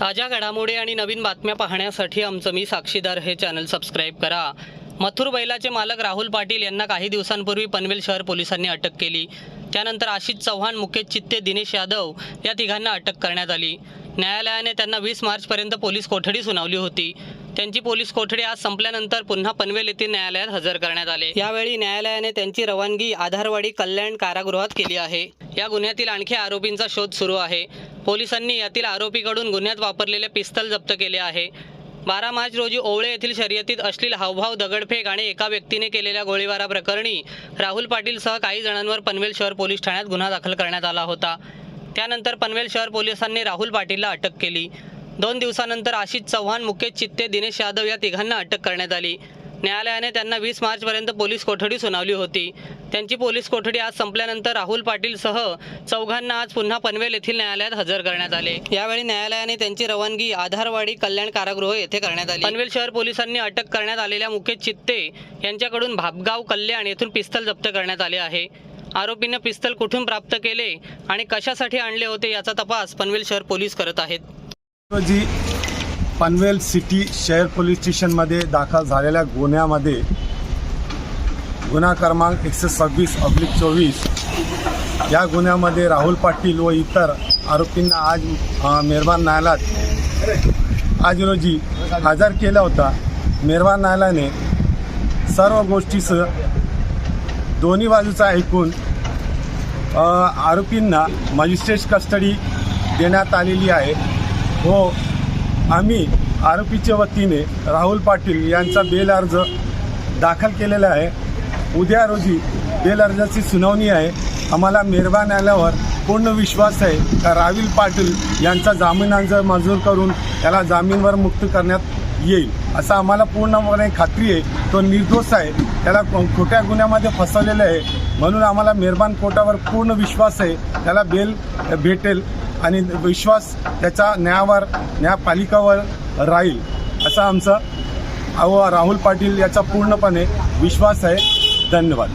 ताज्या घडामोडी आणि नवीन बातम्या पाहण्यासाठी आमचं मी साक्षीदार हे चॅनल सबस्क्राईब करा. मथुर बैलाचे मालक राहुल पाटील यांना काही दिवसांपूर्वी पनवेल शहर पोलिसांनी अटक केली. त्यानंतर आशिष चव्हाण मुकेश चित्ते दिनेश यादव या तिघांना अटक करण्यात आली. न्यायालयाने त्यांना वीस मार्चपर्यंत पोलीस कोठडी सुनावली होती. त्यांची पोलीस कोठडी आज संपल्यानंतर पुन्हा पनवेल येथील न्यायालयात हजर करण्यात आले. यावेळी न्यायालयाने त्यांची रवानगी आधारवाडी कल्याण कारागृहात केली आहे. या गुन्ह्यातील आणखी आरोपींचा शोध सुरू आहे. पोलिसांनी यातील आरोपीकडून गुन्ह्यात वापरलेले पिस्तल जप्त केले आहे. बारा मार्च रोजी ओवळे येथील शर्यतीत अश्लील हावभाव दगडफेक आणि एका व्यक्तीने केलेल्या गोळीबाराप्रकरणी राहुल पाटीलसह काही जणांवर पनवेल शहर पोलीस ठाण्यात गुन्हा दाखल करण्यात आला होता. त्यानंतर पनवेल शहर पोलिसांनी राहुल पाटीलला अटक केली. दोन दिवसानंतर आशिष चव्हाण मुकेश चित्ते दिनेश यादव या तिघांना अटक करण्यात आली. न्यायालयाने त्यांना वीस मार्चपर्यंत पोलीस कोठडी सुनावली होती. त्यांची पोलीस कोठडी आज संपल्यानंतर राहुल पाटीलसह चौघांना आज पुन्हा पनवेल येथील न्यायालयात हजर करण्यात आले. यावेळी न्यायालयाने त्यांची रवानगी आधारवाडी कल्याण कारागृह येथे करण्यात आली. पनवेल शहर पोलिसांनी अटक करण्यात आलेल्या मुकेश चित्ते यांच्याकडून भापगाव कल्याण येथून पिस्तल जप्त करण्यात आले आहे. आरोपीनं पिस्तल कुठून प्राप्त केले आणि कशासाठी आणले होते याचा तपास पनवेल शहर पोलीस करत आहेत. रोजी पनवेल सिटी शहर पोलीस स्टेशनमध्ये दाखल झालेल्या गुन्ह्यामध्ये गुन्हा क्रमांक एकशे सव्वीस अब्लिक चोवीस. या गुन्ह्यामध्ये राहुल पाटील व इतर आरोपींना आज मेहरबान न्यायालयात आज रोजी हजर केला होता. मेहरबान न्यायालयाने सर्व गोष्टीसह दोन्ही बाजूचा ऐकून आरोपींना मजिस्ट्रेट कस्टडी देण्यात आलेली आहे. व आम्ही आरोपीच्या वतीने राहुल पाटील यांचा बेल अर्ज दाखल केलेला आहे. उद्या रोजी बेल अर्जाची सुनावणी आहे. आम्हाला मेहरबान न्यायालयावर पूर्ण विश्वास आहे का राहुल पाटील यांचा जामीन अर्ज मंजूर करून त्याला जामीनवर मुक्त करण्यात येईल असं आम्हाला पूर्णपणे खात्री आहे. तो निर्दोष आहे. त्याला खोट्या गुन्ह्यामध्ये फसवलेलं आहे. म्हणून आम्हाला मेहरबान कोर्टावर पूर्ण विश्वास आहे. त्याला बेल भेटेल. आणि विश्वास त्याचा न्यायावर न्यायपालिकावर राहील असा आमचा अहो राहुल पाटील याचा पूर्णपणे विश्वास आहे. धन्यवाद.